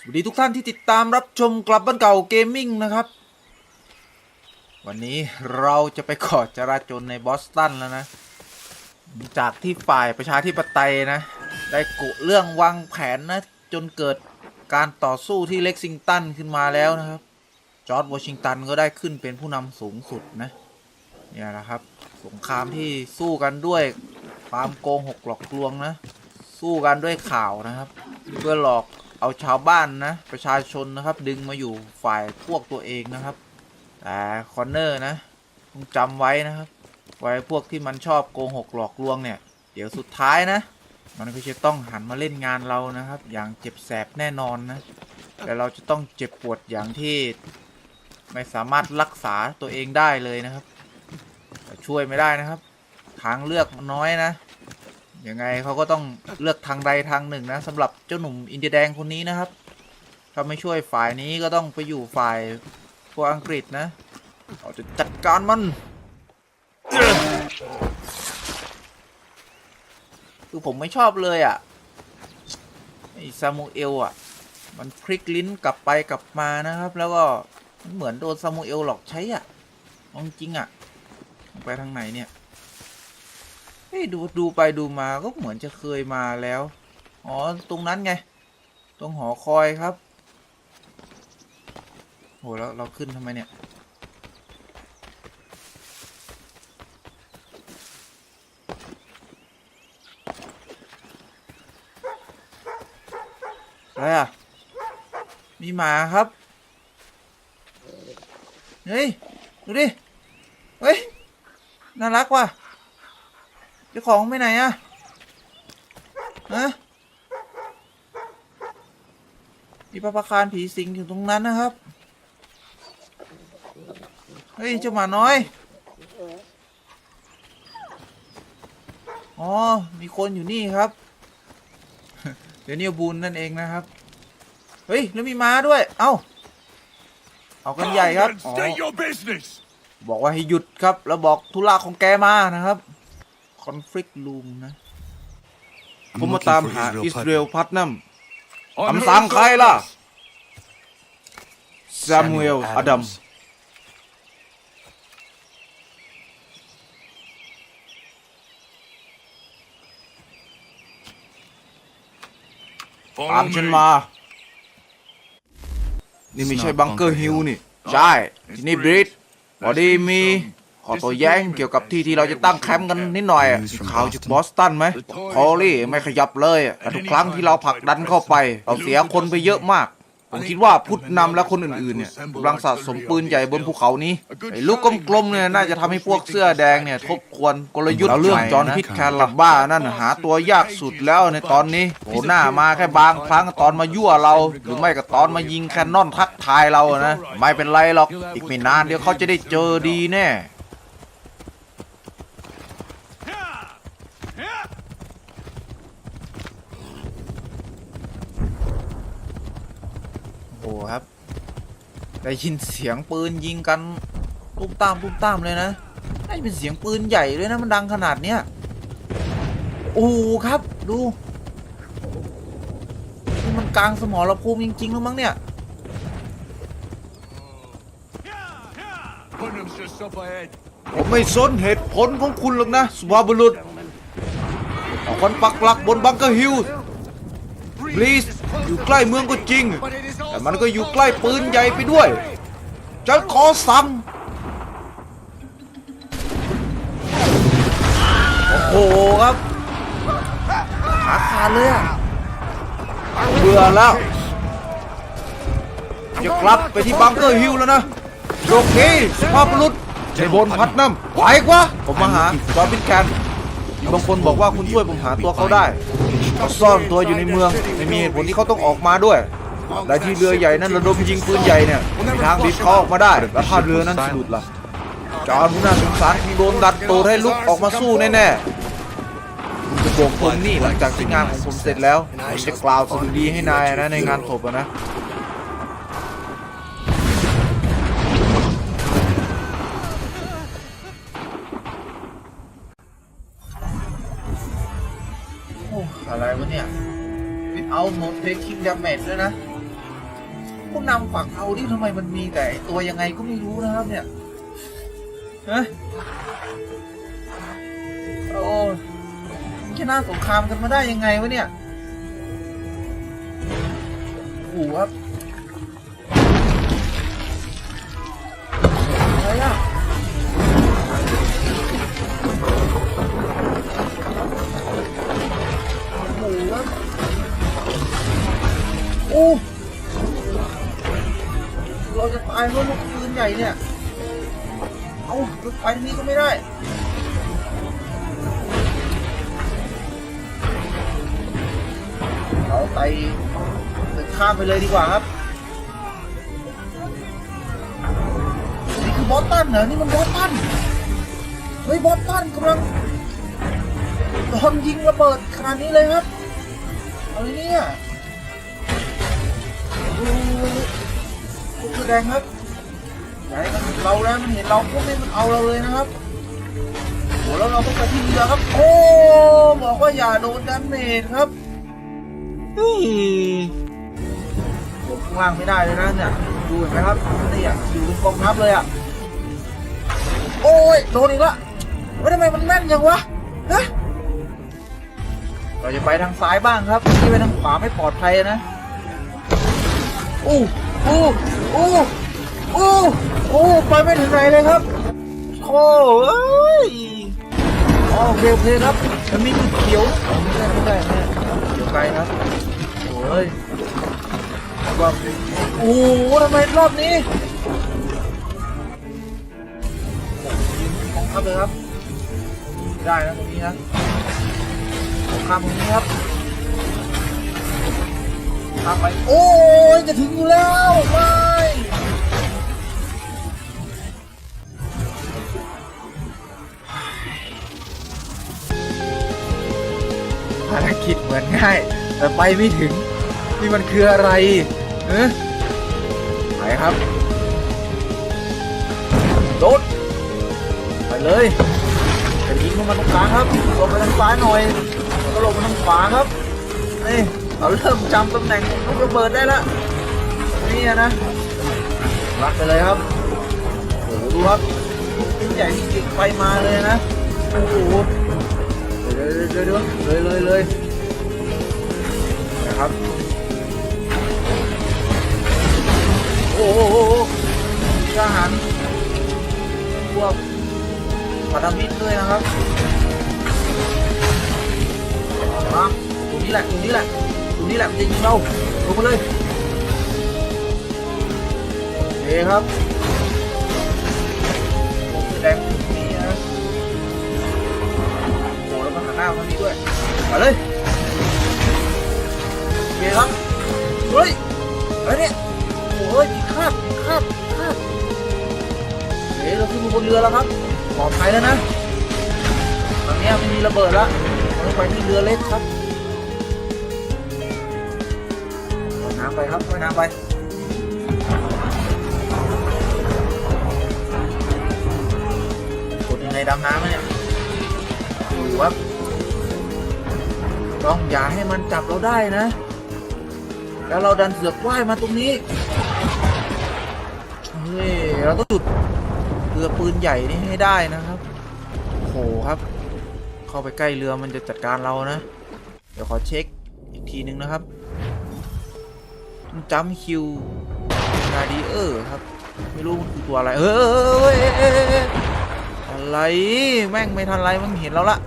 สวัสดีทุกท่านที่ติดตามรับชมกลับบ้านเก่าเกมมิ่งนะครับ วันนี้เราจะไปขอจราจรในบอสตันแล้วนะ จากที่ฝ่ายประชาธิปไตยนะ ได้กุเรื่องวางแผนนะ จนเกิดการต่อสู้ที่เล็กซิงตันขึ้นมาแล้วนะครับ จอร์ดวอชิงตันก็ได้ขึ้นเป็นผู้นำสูงสุดนะเนี่ยนะครับ สงครามที่สู้กันด้วยความโกงหกหลอกลวงนะ สู้กันด้วยข่าวนะครับ เพื่อหลอก เอาชาวบ้านนะ ประชาชนนะครับ ดึงมาอยู่ฝ่ายพวกตัวเองนะครับแต่คอนเนอร์นะต้องจำไว้นะครับ ไว้พวกที่มันชอบโกหกหลอกลวงเนี่ย เดี๋ยวสุดท้ายนะ มันก็จะต้องหันมาเล่นงานเรานะครับ อย่างเจ็บแสบแน่นอนนะแต่เราจะต้องเจ็บปวดอย่างที่ไม่สามารถรักษาตัวเองได้เลยนะครับช่วยไม่ได้นะครับ ทางเลือกมันน้อยนะ ยังไงเขาก็ต้องเลือกทางใดทางหนึ่งนะสำหรับเจ้าหนุ่มอินเดียแดงคนนี้นะครับถ้าไม่ช่วยฝ่ายนี้ก็ต้องไปอยู่ฝ่ายพวกอังกฤษนะเราจะจัดการมันคือผมไม่ชอบเลยอะไอซามูเอลอะ มันพลิกลิ้นกลับไปกลับมานะครับ แล้วก็เหมือนโดนซามูเอลหลอกใช้อะจริงอะ ไปทางไหนเนี่ย เฮ้ยดูดูไปดูมาก็เหมือนจะเคยมาแล้ว อ๋อ ตรงนั้นไง ตรงหอคอยครับ โหแล้วเราขึ้นทำไมเนี่ย อะไรอะ มีหมาครับ เฮ้ย ดูดิ เฮ้ย น่ารักว่ะ เจ้าของไปไหนอะฮะมีปลาปลาคารผีสิงอยู่ตรงนั้นนะครับ เฮ้ยเจ้าหมาน้อย อ๋อ มีคนอยู่นี่ครับ เดี๋ยวนี้บูนนั่นเองนะครับ เฮ้ย แล้วมีม้าด้วย เอ้า เอากันใหญ่ครับ Come อ๋ on, อ State your business. บอกว่าให้หยุดครับ แล้วบอกธุระของแกมานะครับ conflict room นะผมมาตามหาอิสราเอลพัตนัม On I'm whose Sam Kyla. orders? ซามูเอลอดัม Follow ตามฉัน me. มา นี่ไม่ใช่บังเกอร์ฮิลนี่ ใช่ ที่นี่บริดพอดีมี ขอตัวแย้งเกี่ยวกับที่ที่เราจะตั้งแคมป์กันนิดหน่อยอะมีข่าวจากบอสตันไหมคอรี่ไม่ขยับเลยอะแต่ทุกครั้งที่เราผลักดันเข้าไป เราเสียคนไปเยอะมาก ผมคิดว่าพุทธนำและคนอื่นๆเนี่ยกำลังสะสมปืนใหญ่บนภูเขานี้ไอ้ลูกกลมๆเนี่ยน่าจะทำให้พวกเสื้อแดงเนี่ยทบทวนกลยุทธ์แล้วเรื่องจอห์นพิทแคลร์บ้านั่นหาตัวยากสุดแล้วในตอนนี้โผล่หน้ามาแค่บางครั้งตอนมายั่วเรา หรือไม่ก็ตอนมายิงแคนนอนทักทายเราอะนะไม่เป็นไรหรอกอีกไม่นานเดี๋ยวเขาจะได้เจอดีแน่ โอ้โหครับ ได้ยินเสียงปืนยิงกันตุ้มตามตุ้มตามเลยนะน่าจะเป็นเสียงปืนใหญ่เลยนะมันดังขนาดเนี้ยโอ้โหครับดูนี่มันกลางสมรภูมิจริงๆแล้วมั้งเนี่ย Putnam's just up ahead. ผมไม่สนเหตุผลของคุณหรอกนะสุภาพบุรุษเอาคนปักหลักบนบังเกอร์ฮิลส์ บลีสอยู่ใกล้เมืองก็จริง แต่มันก็อยู่ใกล้ปืนใหญ่ไปด้วยจะขอสั่งโอ้โหครับขาขาดเลยอะเบื่อแล้ว จะกลับไปที่บังเกอร์ฮิลแล้วนะโชคดีสุภาพบุรุษในบนพัดน้ำไหวกว่า ผมมาหาจอร์บินแคนบางคนบอกว่าคุณช่วยผมหาตัวเขาได้ เขาซ่อนตัวอยู่ในเมืองไม่มีเหตุผลที่เขาต้องออกมาด้วยและที่เรือใหญ่นั้นระดมยิงปืนใหญ่เนี่ยมีทางบีบเขาออกมาได้แล้วถ้าเรือนั้นสะดุดล่ะจอร์นผู้น่าสงสารคงโดนดัดตูดให้ลุกออกมาสู้แน่ๆผมจะบอกผมนี่หลังจากที่งานของผมเสร็จแล้วผมจะกล่าวสดุดีให้นายนะในงานศพนะ หมดเทคคิงดาเมจด้วยนะผู้นำฝั่งเอาดิทำไมมันมีแต่ตัวยังไงก็ไม่รู้นะครับเนี่ยฮะโอ้ชนะสงครามกันมาได้ยังไงวะเนี่ยโอ้โหครับ เราจะตายเพราะลูกปืนใหญ่เนี่ย เอาไฟทางนี้ก็ไม่ได้เราไต่ตึกข้ามไปเลยดีกว่าครับ นี่คือบอสตันเหรอ นี่มันบอสตัน เฮ้ยบอสตันกำลังโดนยิงระเบิดขนาดนี้เลยครับ อะไรเนี่ย ดูคุณแสดงครับอย่าให้มันเห็นเราแล้วมันเห็นเราพวกนี้มันเอาเราเลยนะครับโหแล้วเราต้องไปที่เรือครับ โอ้บอกว่าอย่าโดนดาเมจครับเฮ้ยผมข้างล่างไม่ได้เลยนะเนี่ยดูเห็นไหมครับนี่อะอยู่เป็นกองทัพเลยอะโอ้ยโดนอีกละว่าทำไมมันแม่นยังวะฮะเราจะไปทางซ้ายบ้างครับที่ไปทางขวาไม่ปลอดภัยนะ อู้อู้อู้อู้อู้ไปไม่ถึงไหนเลยครับโอ้เอ้ยอ๋อโอเคโอเคครับมันมีเขียวไม่ได้ไม่ได้ไม่ได้เขียวไกลครับโอ้ยว่าโอ้ทำไมรอบนี้ของครับเลยครับ ได้นะตรงนี้นะของข้ามตรงนี้ครับ ข้ามไป โอ้ยจะถึงอยู่แล้วไม่ภารกิจเหมือนง่าย แต่ไปไม่ถึง นี่มันคืออะไรเออไปครับโดดไปเลยจะยิงลงมาตรงกลางครับลงไปทางซ้ายหน่อยแล้วก็ลงมาทางขวาครับนี่ เราเริ่มจำตำแหน่งลูกระเบิดได้แล้วนี่นะรักไปเลยครับโอ้โหดูครับชิ้นใหญ่จริงๆไปมาเลยนะโอ้โหเดี๋ยวเดี๋ยวเดี๋ยวเลยเลยเลยนะครับโอ้โหทหารพวกพันธมิตรด้วยนะครับมาตรงนี้แหละตรงนี้แหละตรง นี้แหละมันจะยิงเราลงมาเลยโอเคครับแดงตรงนี้นะโอ้แล้วก็หันหน้ามาทางนี้ด้วยมาเลยโอเคครับเฮ้ยอะไรเนี่ยโอ้ยผิดคาดผิดคาดผิดคาดเฮ้ยเราขึ้นบนเรือแล้วครับปลอดภัยแล้วนะตอนนี้ไม่มีระเบิดแล้วเราต้องไปที่เรือเล็กครับ ไปครับว่ายน้ำไปกดยังไงดำน้ำเนี่ยดูครับต้องอย่าให้มันจับเราได้นะ แล้วเราดันเสือกว่ายมาตรงนี้ เฮ้ย เราต้องจุดเรือปืนใหญ่นี่ให้ได้นะครับโหครับ เข้าไปใกล้เรือมันจะจัดการเรานะ เดี๋ยวขอเช็คอีกทีนึงนะครับ จัมคิวนาดีเออร์ครับ ไม่รู้มันคือตัวอะไรเอ้ยอะไรแม่งไม่ทันไรมันเห็นเราละ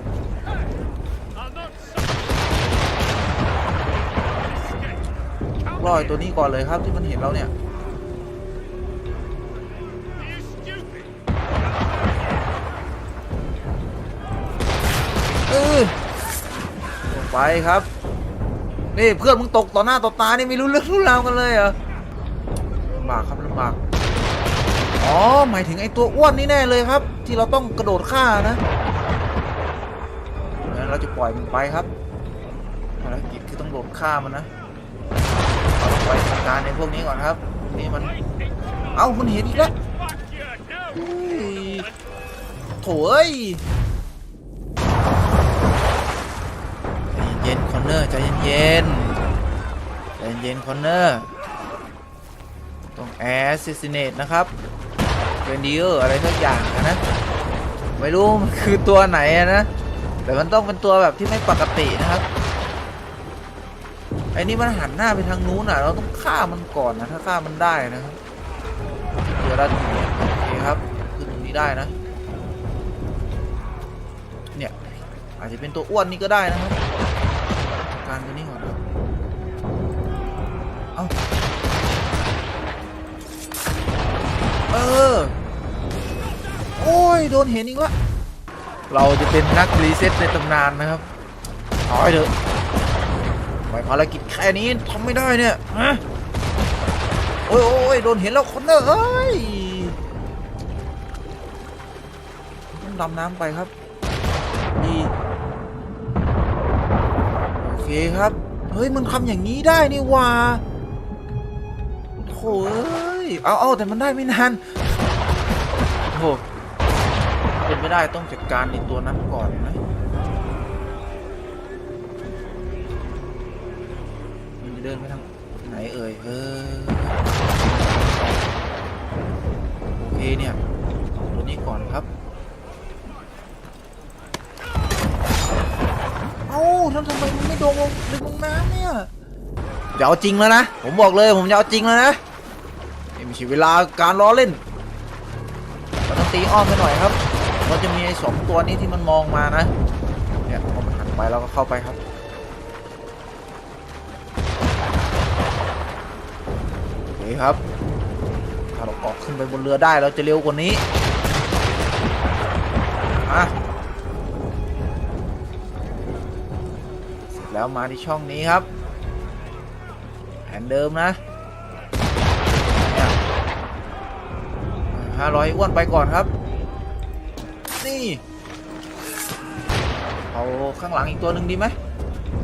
รอยตัวนี้ก่อนเลยครับที่มันเห็นเราเนี่ยเออลงไปครับ นี่เพื่อนมึงตกต่อหน้าต่อตานี่ไม่รู้เรื่องรู้ราวกันเลยเหรอลำบากครับลำบากอ๋อหมายถึงไอ้ตัวอ้วนนี่แน่เลยครับ ที่เราต้องกระโดดฆ่านะงั้นเราจะปล่อยมันไปครับภารกิจคือต้องโดดฆ่ามันนะเราต้องไปจัดการในพวกนี้ก่อนครับ นี่มัน เอ้ามันเห็นอีกแล้วโถ่เอ้ย ใจ เย็นคอนเนอร์ใจเย็นๆใจเย็นคอนเนอร์ต้องแอสซิสเนตนะครับเรนดิเออร์อะไรสักอย่างนะไม่รู้มันคือตัวไหนนะแต่มันต้องเป็นตัวแบบที่ไม่ปกตินะครับไอ้นี่มันหันหน้าไปทางนู้นอะ เราต้องฆ่ามันก่อนนะถ้าฆ่ามันได้นะครับเดี๋ยวเราโอเคครับขึ้นตรงนี้ได้นะเนี่ยอาจจะเป็นตัวอ้วนนี่ก็ได้นะครับารตัวนี้ก่อนเอาเออ โอ้ย โดนเห็นอีกวะเราจะเป็นนักรีเซ็ตในตำนานนะครับถอยเถอะไว้ภารกิจแค่นี้ทำไม่ได้เนี่ยฮะโอ้ยโอ้ยโดนเห็นแล้วคนเนอะเอ้ยต้องดำน้ำไปครับดี คครับ เฮ้ยมันทำอย่างนี้ได้นี่ว่าโถ่เอ้ยเอาเอาแต่มันได้ไม่นานโถ่เป็นไม่ได้ต้องจัดการในตัวนั้นก่อนนะมันจะเดินไปทางไหนเอ่ยเออโอเคเนี่ยเอาตัวนี้ก่อนครับ เอ้าท่านทำไมมันไม่โดนลงลึกลงน้ำเนี่ยจะเอาจริงแล้วนะ ผมบอกเลยผมจะเอาจริงแล้วนะนี่ไม่ใช่เวลาการล้อเล่นเราต้องตีอ้อมไปหน่อยครับเราจะมีไอ้สองตัวนี้ที่มันมองมานะเนี่ยพอมันหันไปเราก็เข้าไปครับโอเคครับ ถ้าเราเกาะขึ้นไปบนเรือได้เราจะเร็วกว่านี้อะ แล้วมาที่ช่องนี้ครับแผนเดิมนะห้าร้อยอ้วนไปก่อนครับ นี่เอาข้างหลังอีกตัวหนึ่งดีไหม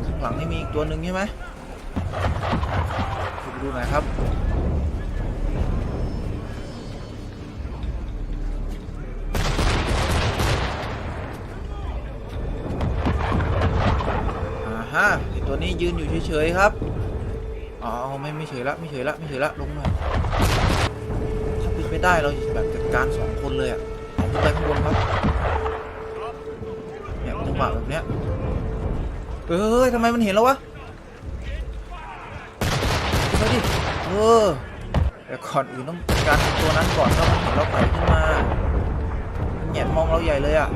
ข้างหลังนี่มีอีกตัวหนึ่งใช่ไหมไปดูหน่อยครับ ยืนอยู่เฉยๆครับอ๋อไม่ไม่เฉยละไม่เฉยละไม่เฉยละลงหน่อยถ้าเป็นไปได้เราแบบจัดการสองคนเลยอะเอาขึ้นไปข้างบนครับเนี่ยจังหวะแบบเนี้ยเอ้ยทำไมมันเห็นแล้ววะไปดิเออแต่ก่อนอื่นต้องจัดการตัวนั้นก่อนถ้ามันเห็นเราไต่ขึ้นมามันแหงนมองเราใหญ่เลยอะ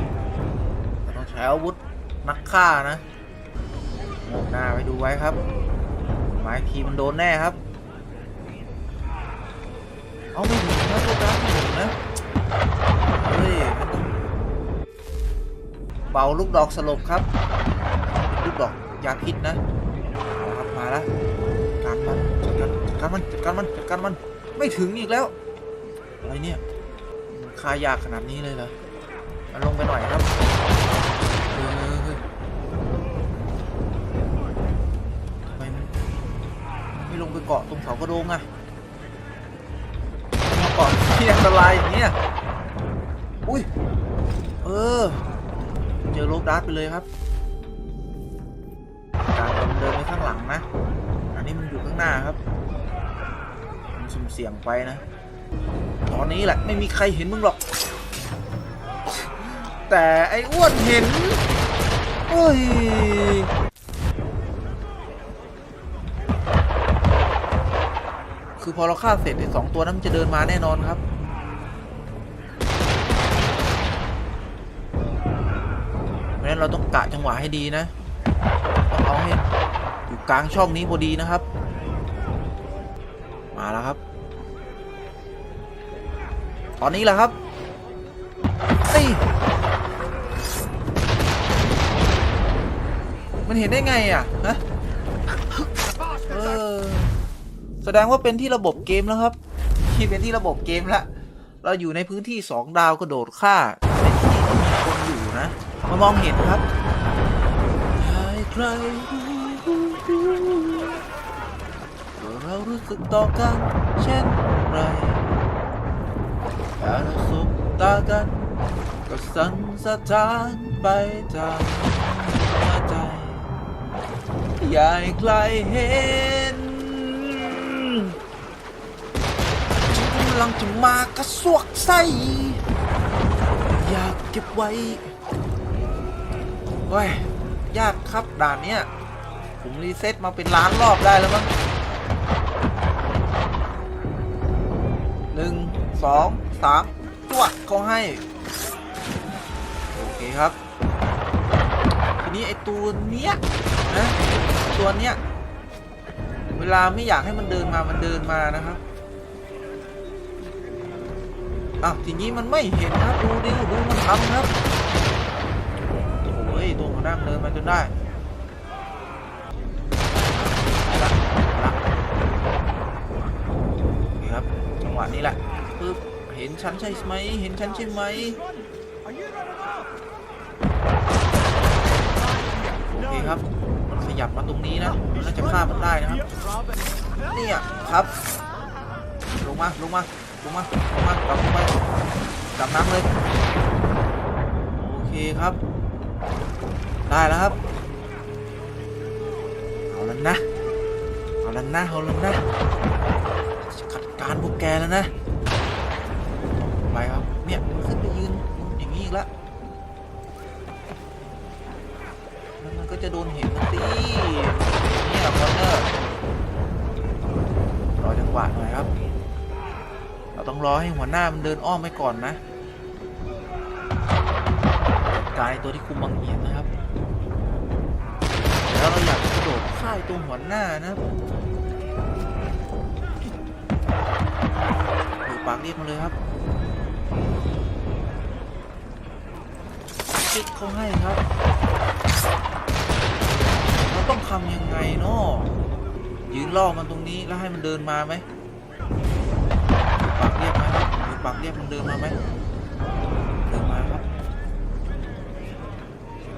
ต้องใช้อาวุธนักฆ่านะ หน้าไปดูไว้ครับไม้ทีมันโดนแน่ครับ เอาไม่ถึงนะโฟกัสไม่ถึงนะ เฮ้ย เบาลูกดอกสลบครับ ลูกดอกยาพิษนะครับมาแล้วการมันจัดการการมันจัดการมันจัดการมัน ไม่ถึงอีกแล้ว อะไรเนี่ยคายากขนาดนี้เลยเหรอมันลงไปหน่อยครับ ไม่ลงไปเกาะตรงเสากระโดงอะมาเกาะที่อันตรายอย่างเงี้ยอุ้ย เออ เจอโลบดาร์ตไปเลยครับการเดินไปข้างหลังนะ อันนี้มันอยู่ข้างหน้าครับ มันสุ่มเสี่ยงไปนะ ตอนนี้แหละไม่มีใครเห็นมึงหรอก แต่ไอ้อ้วนเห็นเฮ้ย คือพอเราฆ่าเสร็จไอ้สองตัวนั้นมันจะเดินมาแน่นอนครับ เพราะฉะนั้นเราต้องกะจังหวะให้ดีนะต้องเอาให้อยู่กลางช่องนี้พอดีนะครับ มาแล้วครับ ตอนนี้แหละครับนี่มันเห็นได้ไงอะฮะ แสดงว่าเป็นที่ระบบเกมแล้วครับที่เป็นที่ระบบเกมล้วเราอยู่ในพื้นที่สองดาวกระโดดฆ่าในที่ที่มีคนอยู่นะ มามองเห็นครับใครใครเรารู้สึกต่อกัน เช่นไรแต่เราสบตากัน ก็สั่นสะท้านไปทางหัวใจ อยาให้ใครเห็นำ ลังจะมากระซวกไส้ อยากเก็บไว้เว้ย ยากครับด่านเนี้ย ผมรีเซ็ตมาเป็นล้านรอบได้แล้วมั้งหนึ่งสองสามจวดเขาให้ โอเคครับ ทีนี้ไอตัวเนี้ยนะตัวเนี้ยเวลาไม่อยากให้มันเดินมามันเดินมานะครับ อ้าวทีนี้มันไม่เห็นครับดูดิดูมันทำครับโอ้ยตัวมันนั่งเดินมาจนได้เอาละละนี่ครับจังหวะนี้แหละปึ๊บเห็นฉันใช่ไหมเห็นฉันใช่ไหมโอเคครับมันขยับมาตรงนี้นะมันน่าจะฆ่ามันได้นะครับเนี่ยครับลงมาลงมา ลงมาลงมากลับลงไปกลับน้ำเลย โอเคครับ ได้แล้วครับ เอาแล้วนะ เอาแล้วนะ เอาแล้วนะจะจัดการพวกแกแล้วนะไปครับ เนี่ยมันขึ้นไปยืนอย่างนี้อีกแล้วแล้วมันก็จะโดนเห็นนะสินี่แหละคอนเนอร์รอจังหวะหน่อยครับ เราต้องรอให้หัวหน้ามันเดินอ้อมไปก่อนนะการไอ้ตัวที่คุมบังเหียนนะครับ แล้วเราอยากกระโดดฆ่าไอ้ตัวหัวหน้านะดูปากเรียกมาเลยครับคลิกเขาให้ครับ เราต้องทำยังไงเนาะยืนล่อมันตรงนี้แล้วให้มันเดินมาไหม ปากเรียกมันเดินมาไหมเดินมาครับ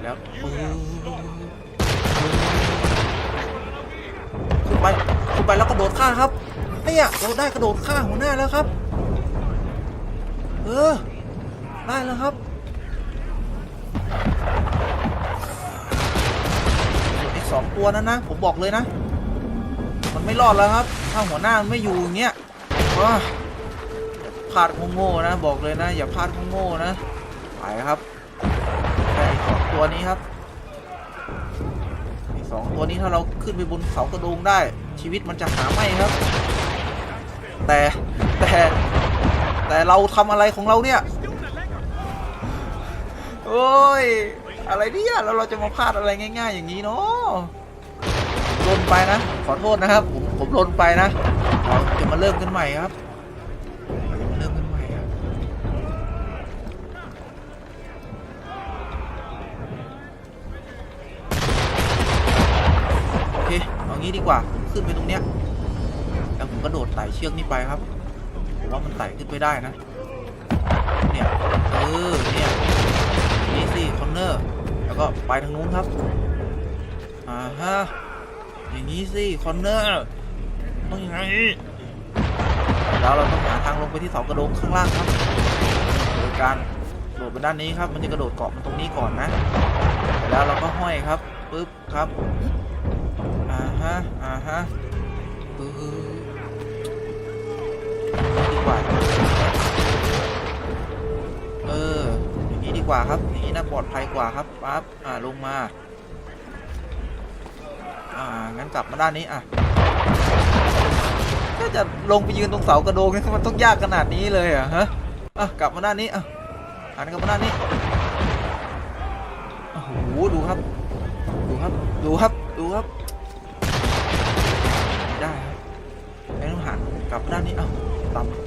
แล้วปืนขึ้นไปขึ้นไปแล้วกระโดดฆ่าครับเนี่ยเราได้กระโดดฆ่าหัวหน้าแล้วครับ เออได้แล้วครับส่วนอีกสองตัวนั้นนะ ผมบอกเลยนะ มันไม่รอดแล้วครับ ถ้าหัวหน้ามันไม่อยู่อย่างเงี้ยว้า พลาดโง่ๆนะ บอกเลยนะ อย่าพลาดโง่ๆนะ ไปครับแค่อีกสองตัวนี้ครับอีกสองตัวนี้ถ้าเราขึ้นไปบนเสากระโดงได้ ชีวิตมันจะหาไม่ครับ แต่แต่แต่เราทำอะไรของเราเนี่ยโอ้ย อะไรเนี่ย แล้วเราจะมาพลาดอะไรง่าย ๆ อย่างนี้เนาะลนไปนะ ขอโทษนะครับ ผมผมลนไปนะ เราจะมาเริ่มกันใหม่ครับเราจะมาเริ่มกันใหม่ครับ โอ นี้ดีกว่า ผมขึ้นไปตรงเนี้ยแล้วผมก็โดดไต่เชือกนี้ไปครับ ผมว่ามันไต่ขึ้นไปได้นะ เนี่ย เออ เนี่ย นี่สิคอนเนอร์ แล้วก็ไปทางนู้นครับ อ่าฮะ อย่างนี้สิคอนเนอร์ ต้องยังไง แล้วเราต้องหาทางลงไปที่เสากระโดงข้างล่างครับ โดยการโดดไปด้านนี้ครับ มันจะกระโดดเกาะมันตรงนี้ก่อนนะ แล้วเราก็ห้อยครับ ปึ๊บครับาฮะปึ๊บดีกว่า เออ อย่างนี้ดีกว่าครับ อย่างนี้น่าปลอดภัยกว่าครับปั๊บ อ่า ลงมา อ่า งั้นกลับมาด้านนี้ อะถ้าจะลงไปยืนตรงเสากระโดงนี่มันต้องยากขนาดนี้เลยอะฮะ อะ กลับมาด้านนี้ อะหันกลับมาด้านนี้ โอ้โห ดูครับ ดูครับ ดูครับ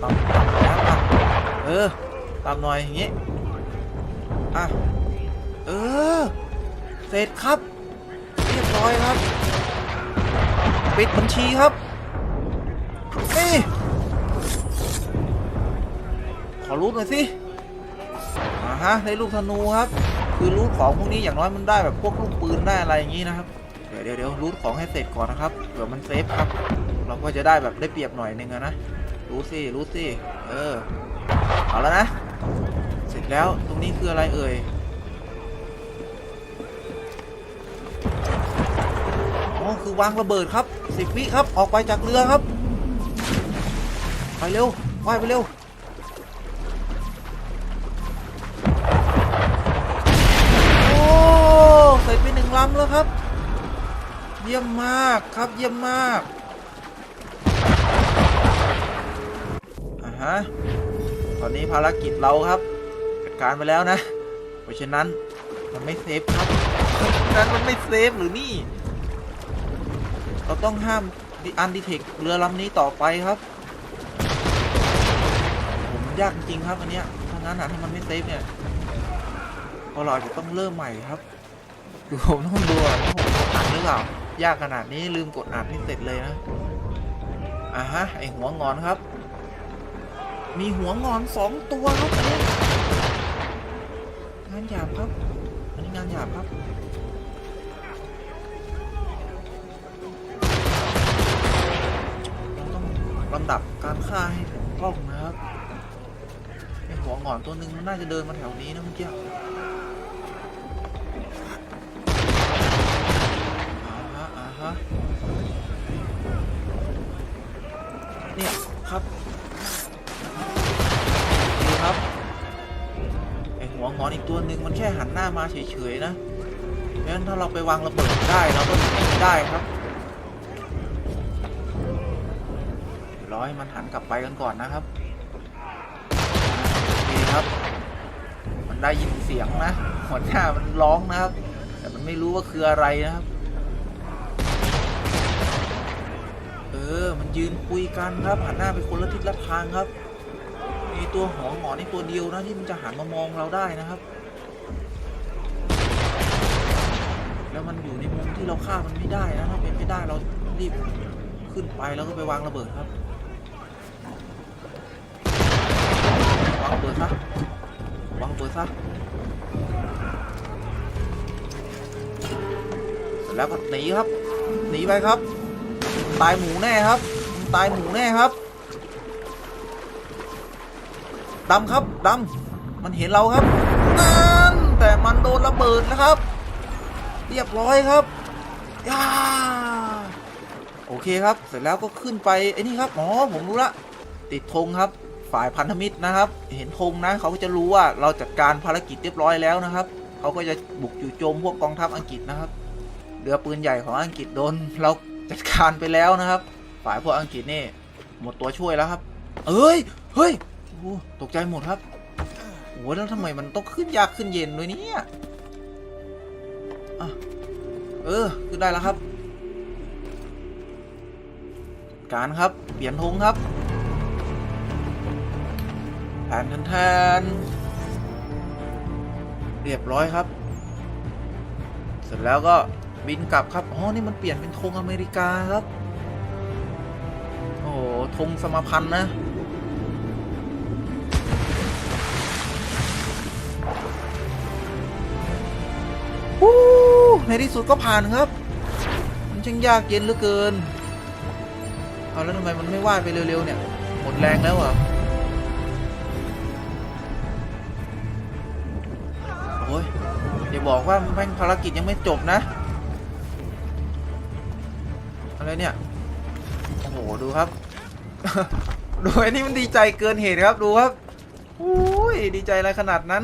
ต่ำต่ำแล้วอะเออต่ำหน่อยอย่างงี้อะเออเสร็จครับเรียบร้อยครับ ปิดบัญชีครับนี่ขอรูดหน่อยสิอ่าฮะได้ลูกธนูครับ คือรูดของพวกนี้อย่างน้อยมันได้แบบพวกลูกปืนได้อะไรอย่างนี้นะครับเดี๋ยวเดี๋ยวรูดของให้เสร็จก่อนนะครับเผื่อมันเซฟครับ เราก็จะได้แบบได้เปรียบหน่อยนึงนะ รู้สิ รู้สิ เออ เอาแล้วนะ เสร็จแล้ว ตรงนี้คืออะไรเอ่ย อ๋อ คือวางระเบิดครับ สิบวิครับ ออกไปจากเรือครับ ไปเร็วว่ายไปเร็วโอ้เสร็จไปหนึ่งลำแล้วครับ เยี่ยมมากครับเยี่ยมมากอ่า ฮะ ตอนนี้ภารกิจเราครับจัดการไปแล้วนะ เพราะฉะนั้นมันไม่เซฟครับนั้นมันไม่เซฟหรือนี่ เราต้องห้ามอันดิเทคเรือลำนี้ต่อไปครับ ผมยากจริงครับอันเนี้ยถ้างั้นนะถ้ามันไม่เซฟเนี่ยพอเราอาจะต้องเริ่มใหม่ครับดูผมต้องดูอะว่าผมอัดหรือเปล่ายากขนาดนี้ลืมกดอัดนี่เสร็จเลยนะอะฮะไอหัวงอนครับ มีหัวงอนสองตัวครับอันนี้งานหยาบครับ อันนี้งานหยาบครับต้องลำดับการฆ่าให้ถูกต้องนะครับไอหัวงอนตัวหนึ่งมันน่าจะเดินมาแถวนี้นะเมื่อกี้ มามาเฉยๆนะเพราะฉะนั้นถ้าเราไปวางระเบิดได้เราก็หนีได้ครับรอให้มันหันกลับไปกันก่อนนะครับโอเครับ มันได้ยินเสียงนะหัวหน้ามันร้องนะครับ แต่มันไม่รู้ว่าคืออะไรนะครับ เออ มันยืนคุยกันครับหันหน้าไปคนละทิศละทางครับมีตัวหองหงอนในตัวเดียวนะที่มันจะหันมามองเราได้นะครับ แล้วมันอยู่ในมุมที่เราฆ่ามันไม่ได้นะถ้าเป็นไม่ได้เรารีบขึ้นไปแล้วก็ไปวางระเบิดครับวางระเบิดซะวางระเบิดซะเสร็จแล้วก็หนีครับ หนีไปครับ ตายหมูแน่ครับ ตายหมูแน่ครับดำครับดำมันเห็นเราครับนั่นแต่มันโดนระเบิดนะครับ เรียบร้อยครับย่าโอเคครับ เสร็จแล้วก็ขึ้นไปไอ้นี่ครับอ๋อผมรู้ละติดธงครับ ฝ่ายพันธมิตรนะครับ เห็นธงนะเขาก็จะรู้ว่าเราจัดการภารกิจเรียบร้อยแล้วนะครับเขาก็จะบุกจู่โจมพวกกองทัพอังกฤษนะครับเรือปืนใหญ่ของอังกฤษโดนเราจัดการไปแล้วนะครับ ฝ่ายพวกอังกฤษนี่หมดตัวช่วยแล้วครับ เอ้ยเฮ้ยโอ้ตกใจหมดครับโอ้แล้วทำไมมันต้องขึ้นยากขึ้นเย็นด้วยเนี่ย อะเออขึ้นได้แล้วครับ การครับ เปลี่ยนธงครับแทนแทนเรียบร้อยครับ เสร็จแล้วก็บินกลับครับ อ๋อ นี่มันเปลี่ยนเป็นธงอเมริกาครับ โอ้โหธงสมพันธ์นะ ในที่สุดก็ผ่านครับ มันช่างยากเย็นเหลือเกิน เอาแล้วทำไมมันไม่ว่ายไปเร็วๆเนี่ย หมดแรงแล้วเหรอโอ้ยอย่าบอกว่าแม่งภารกิจยังไม่จบนะ อะไรเนี่ย โอ้โห ดูครับ ดูไอ้นี่มันดีใจเกินเหตุครับ ดูครับอุ้ยดีใจอะไรขนาดนั้น